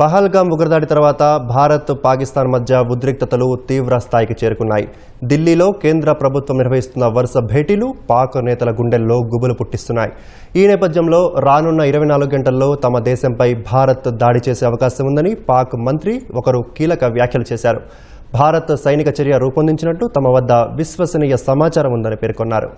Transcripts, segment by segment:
పహల్గామ్ ఉగ్రదాడి తర్వాత భారత్ పాకిస్తాన్ మధ్య ఉద్రిక్తతలు తీవ్ర స్థాయికి చేరుకున్నాయి. ఢిల్లీలో కేంద్ర ప్రభుత్వం నిర్వహిస్తున్న వరుస భేటీలు పాక్ నేతల గుండెల్లో గుబులు పుట్టిస్తున్నాయి. ఈ నేపథ్యంలో రానున్న ఇరవై నాలుగు గంటల్లో తమ దేశంపై భారత్ దాడి చేసే అవకాశం ఉందని పాక్ మంత్రి ఒకరు కీలక వ్యాఖ్యలు చేశారు. భారత్ సైనిక చర్య రూపొందించినట్టు తమ వద్ద విశ్వసనీయ సమాచారం ఉందని పేర్కొన్నారు.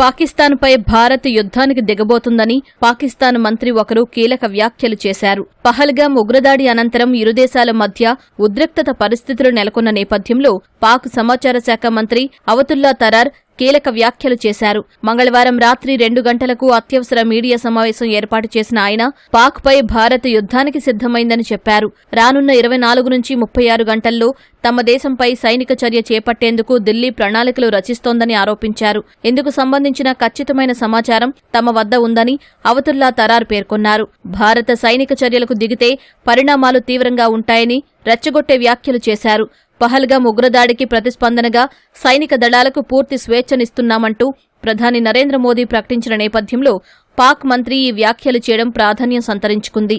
పాకిస్తాన్పై భారత్ యుద్ధానికి దిగబోతుందని పాకిస్తాన్ మంత్రి ఒకరు కీలక వ్యాఖ్యలు చేశారు. పహల్గాం ఉగ్రదాడి అనంతరం ఇరుదేశాల మధ్య ఉద్రిక్తత పరిస్థితులు నెలకొన్న నేపథ్యంలో పాక్ సమాచార శాఖ మంత్రి అవతుల్లా తరార్ కీలక వ్యాఖ్యలు చేశారు. మంగళవారం రాత్రి రెండు గంటలకు అత్యవసర మీడియా సమావేశం ఏర్పాటు చేసిన ఆయన పాక్పై భారత్ యుద్ధానికి సిద్ధమైందని చెప్పారు. రానున్న ఇరవై నాలుగు నుంచి ముప్పై ఆరు గంటల్లో తమ దేశంపై సైనిక చర్య చేపట్టేందుకు ఢిల్లీ ప్రణాళికలు రచిస్తోందని ఆరోపించారు. ఇందుకు సంబంధించిన ఖచ్చితమైన సమాచారం తమ వద్ద ఉందని అవతుల్లా తరార్ పేర్కొన్నారు. భారత సైనిక చర్యలకు దిగితే పరిణామాలు తీవ్రంగా ఉంటాయని రెచ్చగొట్టే వ్యాఖ్యలు చేశారు. పహల్గా ఉగ్రదాడికి ప్రతిస్పందనగా సైనిక దళాలకు పూర్తి స్వేచ్ఛనిస్తున్నామంటూ ప్రధాని నరేంద్ర మోదీ ప్రకటించిన నేపథ్యంలో పాక్ మంత్రి ఈ వ్యాఖ్యలు చేయడం ప్రాధాన్యం సంతరించుకుంది.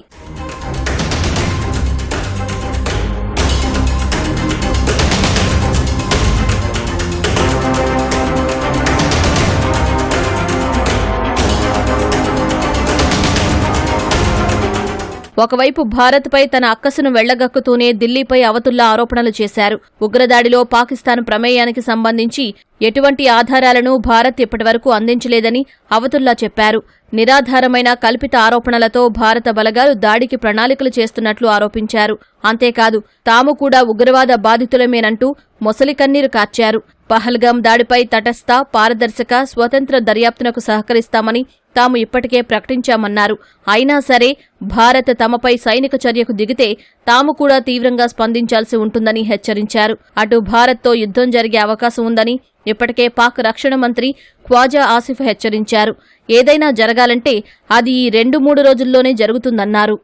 ఒకవైపు భారత్పై తన అక్కసును వెళ్ళగక్కుతూనే ఢిల్లీపై అవతుల్లా ఆరోపణలు చేశారు. ఉగ్రదాడిలో పాకిస్తాన్ ప్రమేయానికి సంబంధించి ఎటువంటి ఆధారాలను భారత్ ఇప్పటివరకు అందించలేదని అవతుల్లా చెప్పారు. నిరాధారమైన కల్పిత ఆరోపణలతో భారత బలగాలు దాడికి ప్రణాళికలు చేస్తున్నట్లు ఆరోపించారు. అంతేకాదు తాము కూడా ఉగ్రవాద బాధితులమేనంటూ మొసలి కన్నీరు కార్చారు. పహల్గాం దాడిపై తటస్థ పారదర్శక స్వతంత్ర దర్యాప్తునకు సహకరిస్తామని తాము ఇప్పటికే ప్రకటించామన్నారు. అయినా సరే భారత్ తమపై సైనిక చర్యకు దిగితే తాము కూడా తీవ్రంగా స్పందించాల్సి ఉంటుందని హెచ్చరించారు. అటు భారత్తో యుద్ధం జరిగే అవకాశం ఉందని ఇప్పటికే పాక్ రక్షణ మంత్రి ఖ్వాజా ఆసిఫ్ హెచ్చరించారు. ఏదైనా జరగాలంటే అది ఈ రెండు మూడు రోజుల్లోనే జరుగుతుందన్నారు.